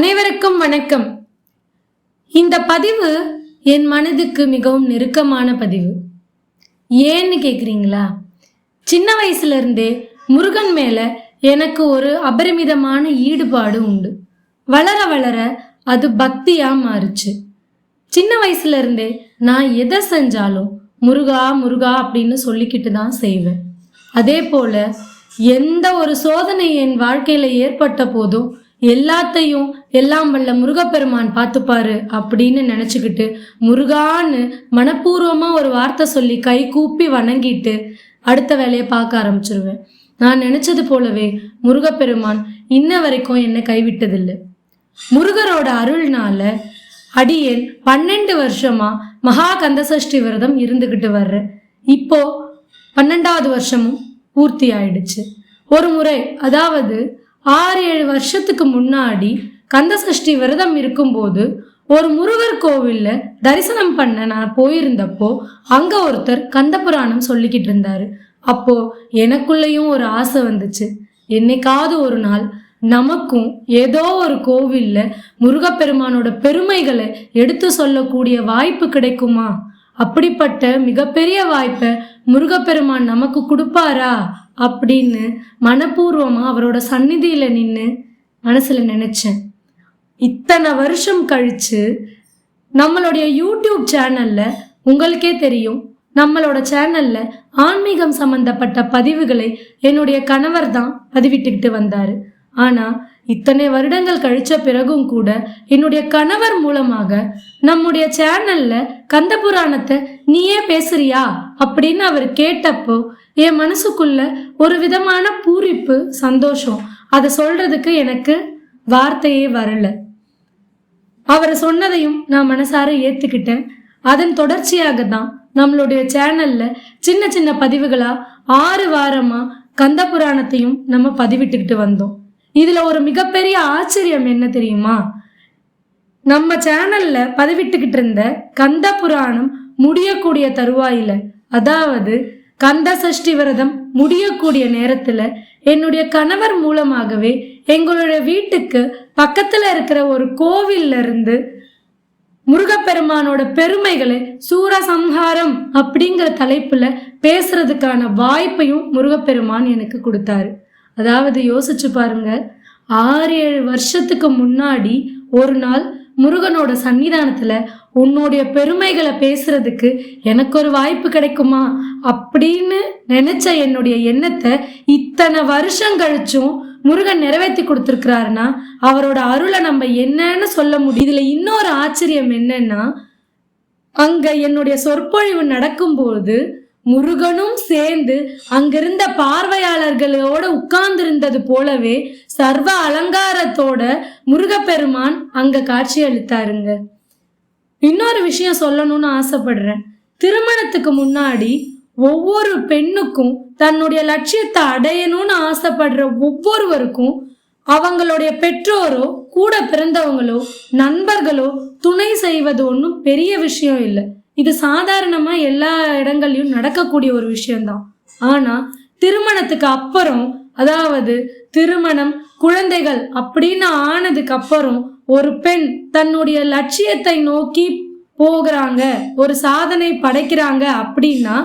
அனைவருக்கும் வணக்கம். இந்த பதிவு என் மனதுக்கு மிகவும் நெருக்கமான பதிவு. ஏன்னு கேட்குறீங்களா சின்ன வயசுல இருந்தே முருகன் மேல எனக்கு ஒரு அபரிமிதமான ஈடுபாடு உண்டு. வளர வளர அது பக்தியா மாறுச்சு. சின்ன வயசுல இருந்தே நான் எதை செஞ்சாலும் முருகா முருகா அப்படின்னு சொல்லிக்கிட்டு தான் செய்வேன். அதே போல எந்த ஒரு சோதனை என் வாழ்க்கையில ஏற்பட்ட போதும் எல்லாத்தையும் எல்லாம் வல்ல முருகப்பெருமான் பார்த்துப்பாரு அப்படின்னு நினச்சிக்கிட்டு முருகான்னு மனப்பூர்வமாக ஒரு வார்த்தை சொல்லி கை கூப்பி வணங்கிட்டு அடுத்த வேலையை பார்க்க ஆரம்பிச்சிருவேன். நான் நினச்சது போலவே முருகப்பெருமான் இன்ன வரைக்கும் என்னை கைவிட்டதில்லை. முருகரோட அருள்னால அடியேன் பன்னெண்டு வருஷமா மகா கந்தசஷ்டி விரதம் இருந்துக்கிட்டு வர்றேன். இப்போ பன்னெண்டாவது வருஷமும் பூர்த்தி ஆயிடுச்சு. ஒரு முறை அதாவது ஆறு ஏழு வருஷத்துக்கு முன்னாடி கந்தசஷ்டி விரதம் இருக்கும்போது ஒரு முருகர் கோவில்ல தரிசனம் பண்ண நான் போயிருந்தப்போ அங்க ஒருத்தர் கந்த புராணம் சொல்லிக்கிட்டு இருந்தாரு. அப்போ எனக்குள்ளேயும் ஒரு ஆசை வந்துச்சு. என்னைக்காவது ஒரு நாள் நமக்கும் ஏதோ ஒரு கோவில்ல முருகப்பெருமானோட பெருமைகளை எடுத்து சொல்லக்கூடிய வாய்ப்பு கிடைக்குமா? அப்படிப்பட்ட மிகப்பெரிய வாய்ப்பை முருகப்பெருமான் நமக்கு கொடுப்பாரா? அப்படின்னு மனப்பூர்வமாக அவரோட சந்நிதியில் நின்று மனசில் நினச்சேன். இத்தனை வருஷம் கழித்து நம்மளுடைய யூடியூப் சேனலில் உங்களுக்கே தெரியும் நம்மளோட சேனலில் ஆன்மீகம் சம்மந்தப்பட்ட பதிவுகளை என்னுடைய கணவர் தான் பதிவிட்டுக்கிட்டு வந்தார். ஆனால் இத்தனை வருடங்கள் கழித்த பிறகும் கூட என்னுடைய கணவர் மூலமாக நம்முடைய சேனல்ல கந்த புராணத்தை நீயே பேசுறியா அப்படின்னு அவர் கேட்டப்போ என் மனசுக்குள்ள ஒரு விதமான பூரிப்பு சந்தோஷம். அதை சொல்றதுக்கு எனக்கு வார்த்தையே வரல. அவர் சொன்னதையும் நான் மனசார ஏத்துக்கிட்டேன். அதன் தொடர்ச்சியாக தான் நம்மளுடைய சேனல்ல சின்ன சின்ன பதிவுகளா ஆறு வாரமா கந்த புராணத்தையும் நம்ம பதிவிட்டுக்கிட்டு வந்தோம். இதுல ஒரு மிகப்பெரிய ஆச்சரியம் என்ன தெரியுமா? நம்ம சேனல்ல பதிவிட்டுக்கிட்டு இருந்த கந்த புராணம் முடியக்கூடிய தருவாயில அதாவது கந்த சஷ்டி விரதம் முடியக்கூடிய நேரத்துல என்னுடைய கணவர் மூலமாகவே எங்களுடைய வீட்டுக்கு பக்கத்துல இருக்கிற ஒரு கோவில்ல இருந்து முருகப்பெருமானோட பெருமைகளை சூரசம்ஹாரம் அப்படிங்கிற தலைப்புல பேசுறதுக்கான வாய்ப்பையும் முருகப்பெருமான் எனக்கு கொடுத்தாரு. அதாவது யோசிச்சு பாருங்க ஆறு ஏழு வருஷத்துக்கு முன்னாடி ஒரு நாள் முருகனோட சன்னிதானத்துல உன்னுடைய பெருமைகளை பேசுறதுக்கு எனக்கு ஒரு வாய்ப்பு கிடைக்குமா? அப்படின்னு நினைச்ச என்னுடைய எண்ணத்தை இத்தனை வருஷம் கழிச்சும் முருகன் நிறைவேற்றி கொடுத்துருக்கிறாருன்னா அவரோட அருளை நம்ம என்னன்னு சொல்ல முடியும். இதுல இன்னொரு ஆச்சரியம் என்னன்னா அங்க என்னுடைய சொற்பொழிவு நடக்கும்போது முருகனும் சேர்ந்து அங்கிருந்த பார்வையாளர்களோட உட்கார்ந்திருந்தது போலவே சர்வ அலங்காரத்தோட முருகப்பெருமான் அங்க காட்சி அளித்தாருங்க இன்னொரு விஷயம் சொல்லணும்னு ஆசைப்படுறேன். திருமணத்துக்கு முன்னாடி ஒவ்வொரு பெண்ணுக்கும் தன்னுடைய லட்சியத்தை அடையணும்னு ஆசைப்படுற ஒவ்வொருவருக்கும் அவங்களுடைய பெற்றோரோ கூட பிறந்தவங்களோ நண்பர்களோ துணை செய்வது ஒன்றும் பெரிய விஷயம் இல்லை. இது சாதாரணமா எல்லா இடங்கள்லயும் நடக்கக்கூடிய ஒரு விஷயம்தான். ஆனா திருமணத்துக்கு அப்புறம் அதாவது திருமணம் குழந்தைகள் அப்படின்னு ஆனதுக்கு அப்புறம் ஒரு பெண் தன்னுடைய லட்சியத்தை நோக்கி போகிறாங்க ஒரு சாதனை படைக்கிறாங்க அப்படின்னா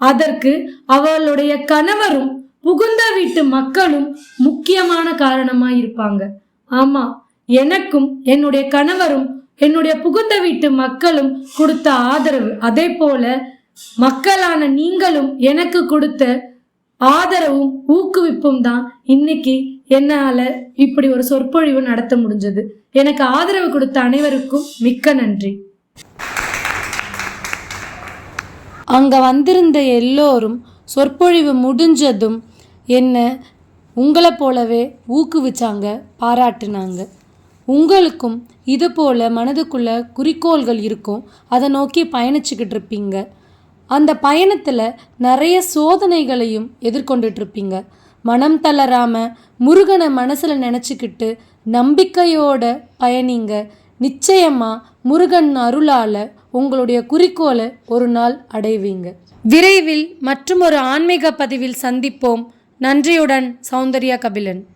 அதற்கு அவளுடைய கணவரும் புகுந்த வீட்டு மக்களும் முக்கியமான காரணமா இருப்பாங்க. ஆமா எனக்கும் என்னுடைய கணவரும் என்னுடைய புகுந்த வீட்டு மக்களும் கொடுத்த ஆதரவு. அதே போல மக்களான நீங்களும் எனக்கு கொடுத்த ஆதரவும் ஊக்குவிப்பும் தான் இன்னைக்கு என்னால இப்படி ஒரு சொற்பொழிவு நடத்த முடிஞ்சது. எனக்கு ஆதரவு கொடுத்த அனைவருக்கும் மிக்க நன்றி. அங்க வந்திருந்த எல்லோரும் சொற்பொழிவு முடிஞ்சதும் என்ன உங்களை போலவே ஊக்குவிச்சாங்க பாராட்டுனாங்க. உங்களுக்கும் இது போல் மனதுக்குள்ள குறிக்கோள்கள் இருக்கும். அதை நோக்கி பயணிச்சுக்கிட்டு இருப்பீங்க. அந்த பயணத்தில் நிறைய சோதனைகளையும் எதிர்கொண்டுட்ருப்பீங்க. மனம் தளராமல் முருகனை மனசில் நினச்சிக்கிட்டு நம்பிக்கையோட பயணிங்க. நிச்சயமாக முருகன் அருளால் உங்களுடைய குறிக்கோளை ஒரு நாள் அடைவீங்க. விரைவில் மற்றும் ஒரு ஆன்மீக பதிவில் சந்திப்போம். நன்றியுடன் சௌந்தர்யா கபிலன்.